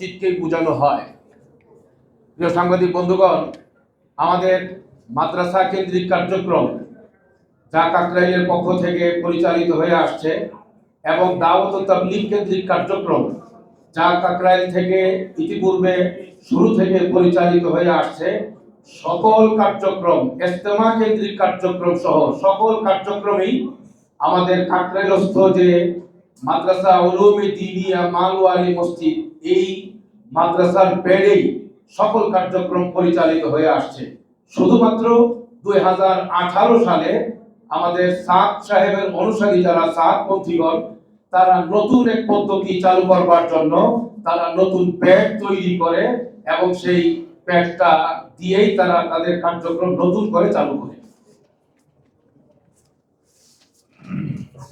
মসজিদকেই বোঝানো হয়। প্রিয় সাংবাদিক বন্ধুগণ, আমাদের মাদ্রাসা কেন্দ্রিক কার্যক্রম যা পক্ষ থেকে পরিচালিত হয়ে আসছে এবং দাওয়াত ও তাবলীগ কেন্দ্রিক কার্যক্রম যা কাকরাইল থেকে ইতিপূর্বে শুরু থেকে পরিচালিত হয়ে আসছে, সকল কার্যক্রম ইস্তেমা কেন্দ্রিক কার্যক্রম সহ সকল কার্যক্রমেই আমাদের কাকরাইলস্থ যে মাদ্রাসা উলুমে দিনিয়া মালওয়ালি মসজিদ, এই মাদ্রাসার বেড়েই সকল কার্যক্রম পরিচালিত হয়ে আসছে। শুধুমাত্র দুই হাজার আঠারো সালে আমাদের সাদ সাহেবের অনুসারী যারা সাদ পন্থীগণ, তারা নতুন এক পদ্ধতি চালু করবার জন্য তারা নতুন প্যাড তৈরি করে এবং সেই প্যাডটা দিয়েই তারা তাদের কার্যক্রম নতুন করে চালু করে।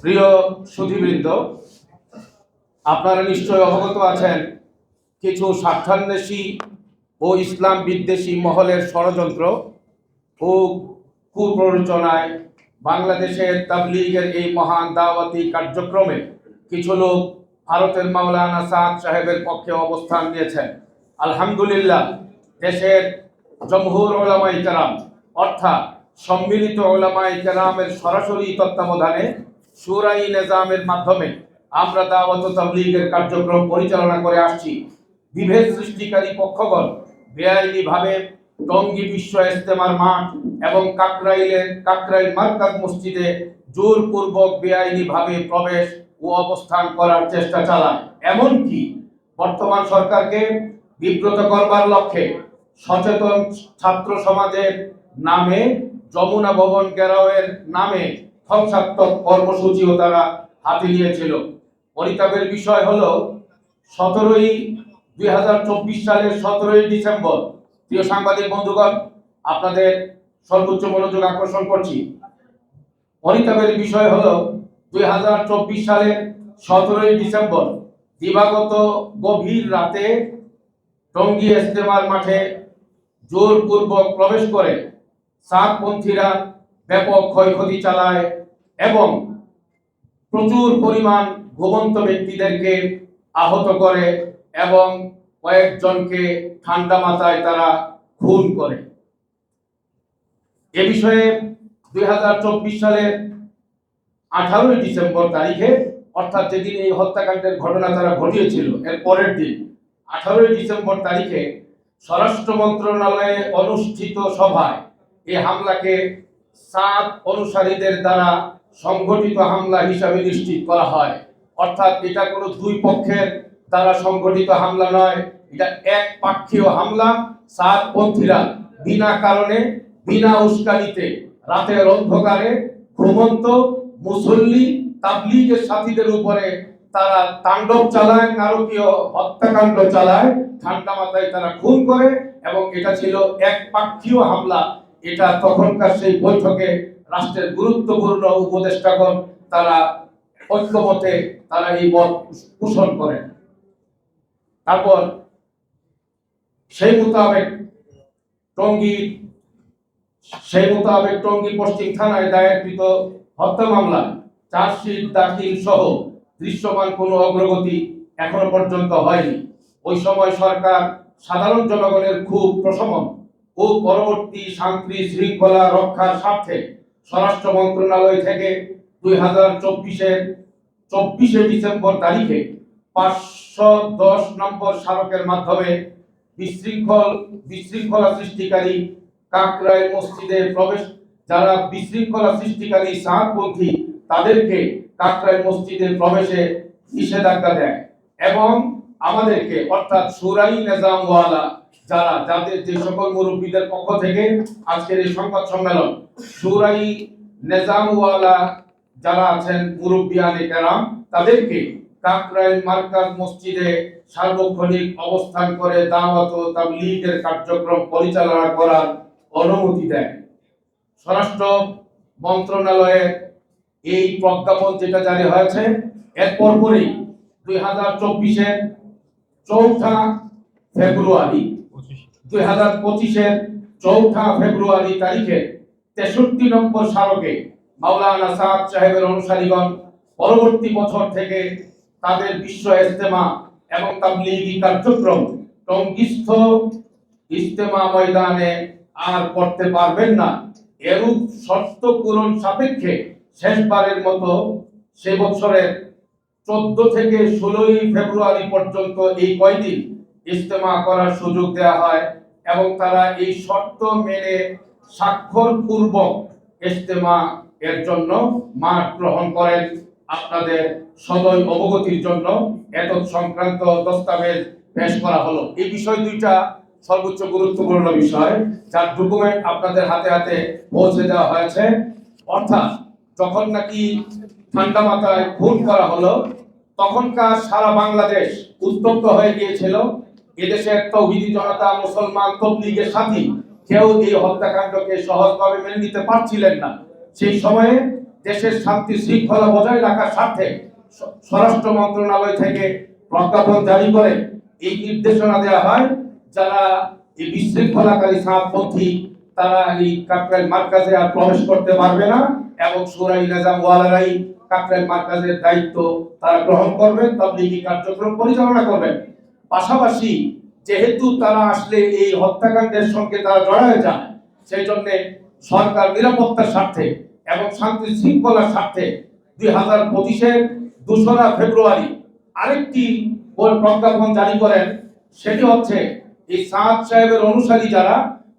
প্রিয় সুধীবৃন্দ আপনারা নিশ্চয় অবগত আছেন, কিছু স্বার্থান্বেষী ও ইসলাম বিদ্বেষী মহলের ষড়যন্ত্র ও কুপ্ররোচনায় বাংলাদেশের তাবলিগের এই মহান দাওয়াতি কার্যক্রমে কিছু লোক ভারতের মাওলানা সাদ সাহেবের পক্ষে অবস্থান নিয়েছেন। আলহামদুলিল্লাহ, দেশের জমহুর ওলামাই কেরাম, অর্থাৎ সম্মিলিত ওলামাই কেরামের সরাসরি তত্ত্বাবধানে সুরাই নিজামের মাধ্যমে আমরা দাওয়াত তাবলীগের কার্যক্রম পরিচালনা করে আসছি। বিভেদ সৃষ্টিকারী পক্ষগণ বেআইনি ভাবে টঙ্গী বিশ্ব ইস্তেমার মাঠ এবং কাকরাইলের কাকরাইল মার্কাজ মসজিদে জোরপূর্বক বেআইনি ভাবে প্রবেশ ও অবস্থান করার চেষ্টা চালায় এমনকি বর্তমান সরকারকে বিব্রত করবার লক্ষ্যে সচেতন ছাত্র সমাজের নামে যমুনা ভবন গেরাওয়ের নামে ধ্বংসাত্মক কর্মসূচিও তারা হাতে নিয়েছিল। পরিতাপের বিষয় হল, সতেরোই দুই হাজার চব্বিশ সালের সতেরোই ডিসেম্বর। প্রিয় সাংবাদিক বন্ধুগণ, আপনাদের সর্বোচ্চ মনোযোগ আকর্ষণ করছি। পরিতাপের বিষয় হল, দুই হাজার চব্বিশ সালের সতেরোই ডিসেম্বর, দিবাগত গভীর রাতে টঙ্গী ইস্তেমার মাঠে জোরপূর্বক প্রবেশ করে সাতপন্থীরা ব্যাপক ক্ষয়ক্ষতি চালায়। এবং প্রচুর পরিমাণ ঘুমন্ত ব্যক্তিদেরকে আহত করে এবং কয়েকজনকে ঠান্ডা মাথায় তারা খুন করে। এ বিষয়ে দুই হাজার চব্বিশ সালের আঠারোই ডিসেম্বর তারিখে, অর্থাৎ যেদিন এই হত্যাকাণ্ডের ঘটনা তারা ঘটিয়েছিল, এর পরের দিন, আঠারোই ডিসেম্বর তারিখে স্বরাষ্ট্র মন্ত্রণালয়ে অনুষ্ঠিত সভায় এই হামলাকে সাত অনুসারীদের দ্বারা সংগঠিত হামলা হিসাবে নিশ্চিত করা হয়। অর্থাৎ এটা কোনো দুই পক্ষের দ্বারা সংগঠিত হামলা নয়। এটা এক পাক্ষীয় হামলা, সাত পন্থীরা বিনা কারণে, বিনা উস্কানিতে রাতের অন্ধকারে ঘুমন্ত মুসল্লি, তাবলিগের সাথীদের উপরে তারা তাণ্ডব চালায়, নারকীয় হত্যাকাণ্ড চালায়, ঠান্ডা মাথায় তারা খুন করে এবং এটা ছিল এক পাক্ষীয় হামলা। এটা তখনকার সেই বৈঠকে রাষ্ট্রের গুরুত্বপূর্ণ উপদেষ্টাগণ তারা ঐক্যমতে তারা এই মত পোষণ করেন। তারপর সেই মোতাবেক টঙ্গী সেই মোতাবেক টঙ্গী পশ্চিম থানায় দায়েরকৃত হত্যা মামলা চার্জশিট, দাখিল সহ দৃশ্যমান কোনো অগ্রগতি এখনও পর্যন্ত হয়নি। ওই সময় সরকার সাধারণ জনগণের খুব প্রশমন ও পরবর্তী শান্তি শৃঙ্খলা রক্ষার স্বার্থে স্বরাষ্ট্র মন্ত্রণালয় থেকে দুই হাজার চব্বিশের চব্বিশে ডিসেম্বর তারিখে পাঁচশো দশ নম্বর স্মারকের মাধ্যমে বিশৃঙ্খল, বিশৃঙ্খলা সৃষ্টিকারী কাকরাই মসজিদে প্রবেশ, যারা বিশৃঙ্খলা সৃষ্টিকারী সাতপন্থী তাদেরকে কাকরাই মসজিদে প্রবেশে নিষেধাজ্ঞা দেয় এবং আমাদেরকে, অর্থাৎ সুরাই নিজামওয়ালা যারা, যাদের যে সকল মুরব্বীদের পক্ষ থেকে আজকের এই সংবাদ সম্মেলন, সুরাই নেজামওয়ালা যারা আছেন মুরব্বিয়ানে কেরাম, তাদেরকে কাকরাইল মার্কাজ মসজিদে সার্বক্ষণিক অবস্থান করে দাওয়াত ও তাবলীগের কার্যক্রম পরিচালনা করার অনুমতি দেয় স্বরাষ্ট্র মন্ত্রণালয়ের এই প্রজ্ঞাপন যেটা জারি হয়েছে, এর পরপরই দুই হাজার চব্বিশের চৌঠা ফেব্রুয়ারি দুই হাজার পঁচিশের চৌঠা ফেব্রুয়ারি তারিখে তেষট্টি নম্বর স্মারকে মাওলানা সাদ সাহেবের অনুসারীগণ পরবর্তী বছর থেকে তাদের বিশ্ব ইজতেমা এবং তাবলীগি কার্যক্রম টঙ্গিস্থ ইজতেমা ময়দানে আর করতে পারবেন না। এরূপ শর্ত পূরণ সাপেক্ষে শেষবারের মতো সে বছরের চোদ্দ থেকে ষোলোই ফেব্রুয়ারি পর্যন্ত এই কয়দিন ইজতেমা করার সুযোগ দেওয়া হয় এবং তারা এই শর্ত মেনে স্বাক্ষর পূর্বক ইজতেমা এর জন্য মাঠ গ্রহণ করেন। আপনাদের সদয় অবগতির জন্য এত সংক্রান্ত দস্তাবেজ পেশ করা হলো। এই বিষয় দুইটা সর্বোচ্চ গুরুত্বপূর্ণ বিষয়, যার ডকুমেন্ট আপনাদের হাতে হাতে পৌঁছে দেওয়া হয়েছে। অর্থাৎ যখন নাকি ঠান্ডা মাথায় খুন করা হলো, তখনকার সারা বাংলাদেশ উত্তপ্ত হয়ে গিয়েছিল। এদেশের তৌহিদি জনতা মুসলমান তবলিগের সাথী, কেউ এই হত্যাকাণ্ডকে সহজভাবে মেনে নিতে পারছিলেন না। সেই সময়ে দেশের শান্তি শৃঙ্খলা বজায় রাখার স্বার্থে স্বরাষ্ট্র মন্ত্রণালয় থেকে প্রজ্ঞাপন জারি করে এই নির্দেশনা দেওয়া হয়, যারা এই বিশৃঙ্খলাকারী সাতপন্থী তারা এই কাকরাইল মার্কাজে আর প্রবেশ করতে পারবে না এবং সুরাই নিজাম ওয়ালারাই কাকরাইল মার্কাজের দায়িত্ব তারা গ্রহণ করবেন, তাবলিগি কার্যক্রম পরিচালনা করবেন। পাশাপাশি যেহেতু তারা আসলে এই হত্যাকাণ্ডের সঙ্গে তারা জড়ায় যান, সেই জন্য সরকার নিরাপত্তার স্বার্থে এবং শান্তি শৃঙ্খলার স্বার্থে দুই হাজার পঁচিশের দোসরা ফেব্রুয়ারি আরেকটি প্রজ্ঞাপন জারি করেন। সেটি হচ্ছে এই সাদ সাহেবের অনুসারী যারা,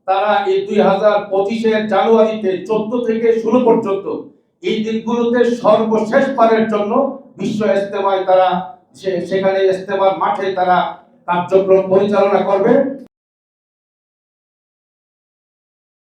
তারা এই দুই হাজার পঁচিশের জানুয়ারিতে চোদ্দ থেকে ষোলো পর্যন্ত এই দিনগুলোতে সর্বশেষ পারের জন্য বিশ্ব ইস্তেমায় তারা সেখানে ইস্তেমার মাঠে তারা কার্যক্রম পরিচালনা করবে।